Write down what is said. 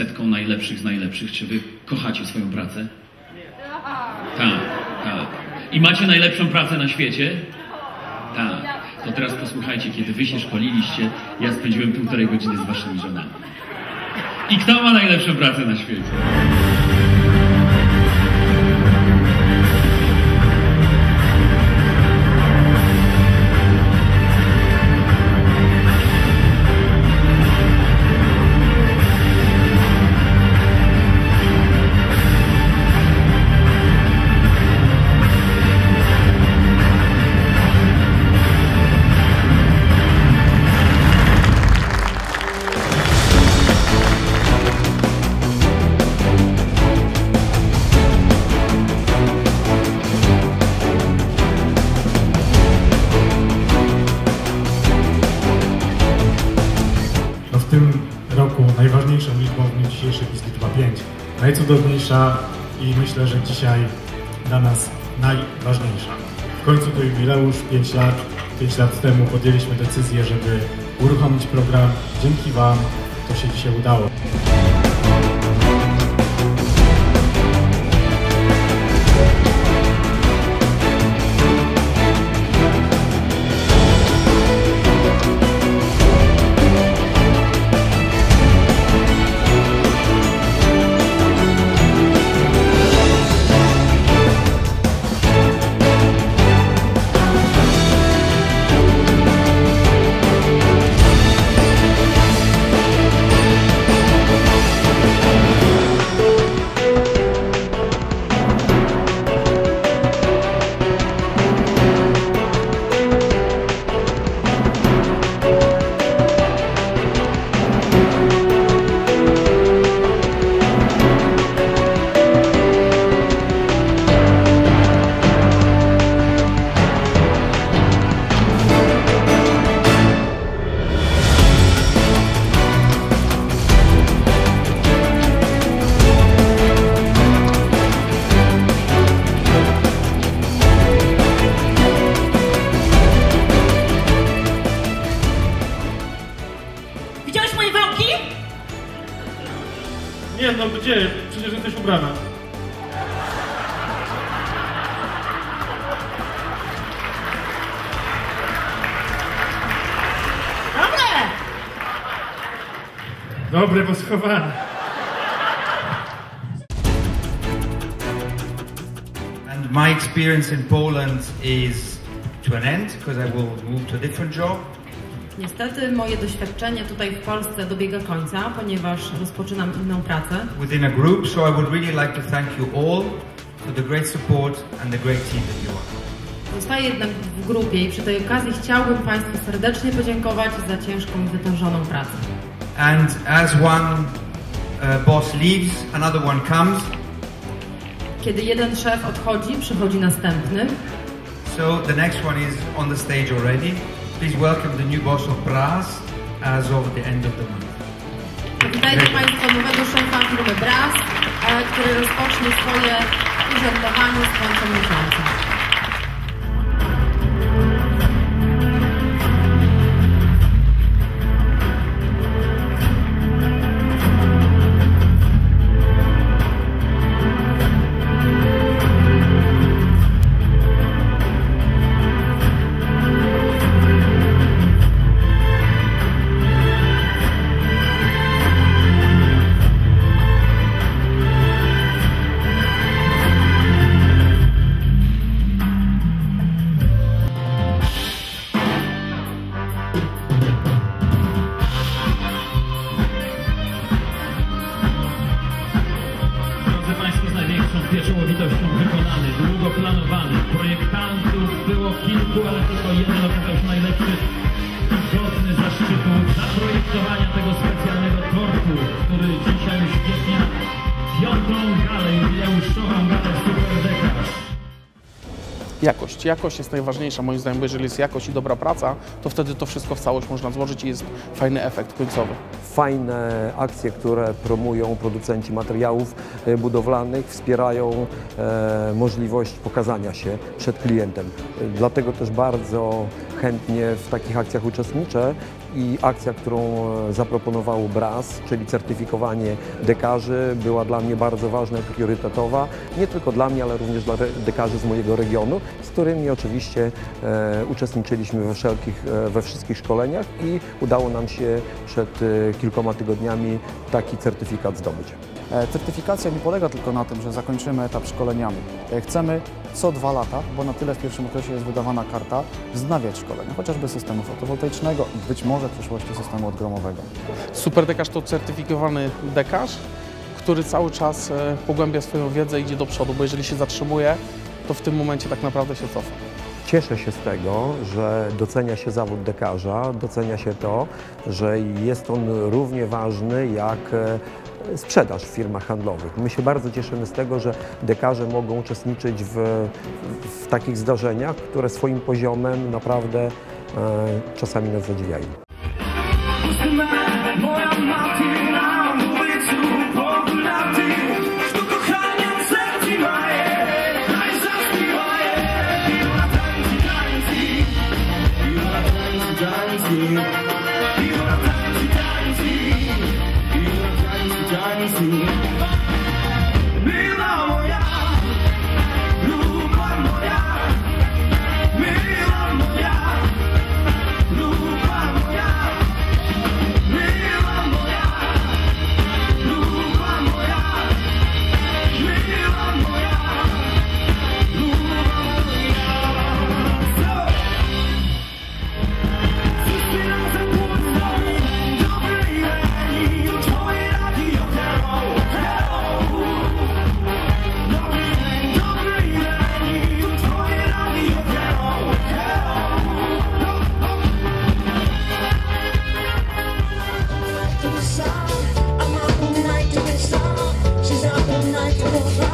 Setką najlepszych z najlepszych. Czy wy kochacie swoją pracę? Tak, tak. I macie najlepszą pracę na świecie? Tak. To teraz posłuchajcie, kiedy wy się szkoliliście, ja spędziłem półtorej godziny z waszymi żonami. I kto ma najlepszą pracę na świecie? Tym roku najważniejszą liczbą w dniu dzisiejszym jest liczba 5. Najcudowniejsza i myślę, że dzisiaj dla nas najważniejsza. W końcu to jubileusz 5 lat. 5 lat temu podjęliśmy decyzję, żeby uruchomić program. Dzięki Wam to się dzisiaj udało. Dobre, bo schowane. And my experience in Poland is to an end because I will move to a different job. Niestety moje doświadczenie tutaj w Polsce dobiega końca, ponieważ rozpoczynam inną pracę. within a group. So I would really like to thank you all for the great support and the great team that you are. Zostaję jednak w grupie i przy tej okazji chciałbym Państwu serdecznie podziękować za ciężką i wytężoną pracę. And as one uh, boss leaves, another one comes. Kiedy jeden szef odchodzi, przychodzi następny. So the next one is on the stage already. Please welcome the new boss of Brass as of the end of the month. Witajcie Państwo nowego szefa firmy Bras, e, który rozpocznie swoje urzędowanie z końcem miesiąca. Jakość. Jakość jest najważniejsza moim zdaniem, bo jeżeli jest jakość i dobra praca, to wtedy to wszystko w całość można złożyć i jest fajny efekt końcowy. Fajne akcje, które promują producenci materiałów e, budowlanych, wspierają e, możliwość pokazania się przed klientem. Dlatego też bardzo chętnie w takich akcjach uczestniczę i akcja, którą e, zaproponował BRAS, czyli certyfikowanie dekarzy, była dla mnie bardzo ważna i priorytetowa. Nie tylko dla mnie, ale również dla dekarzy z mojego regionu, z którymi oczywiście e, uczestniczyliśmy we, wszelkich, e, we wszystkich szkoleniach i udało nam się przed e, kilkoma tygodniami taki certyfikat zdobyć. E, Certyfikacja nie polega tylko na tym, że zakończymy etap szkoleniami. E, Chcemy co dwa lata, bo na tyle w pierwszym okresie jest wydawana karta, wznawiać szkolenia, chociażby systemu fotowoltaicznego i być może w przyszłości systemu odgromowego. Super dekarz to certyfikowany dekarz, który cały czas e, pogłębia swoją wiedzę i idzie do przodu, bo jeżeli się zatrzymuje, to w tym momencie tak naprawdę się cofa. Cieszę się z tego, że docenia się zawód dekarza, docenia się to, że jest on równie ważny jak sprzedaż w firmach handlowych. My się bardzo cieszymy z tego, że dekarze mogą uczestniczyć w, w takich zdarzeniach, które swoim poziomem naprawdę e, czasami nas zadziwiają. Thank. Oh,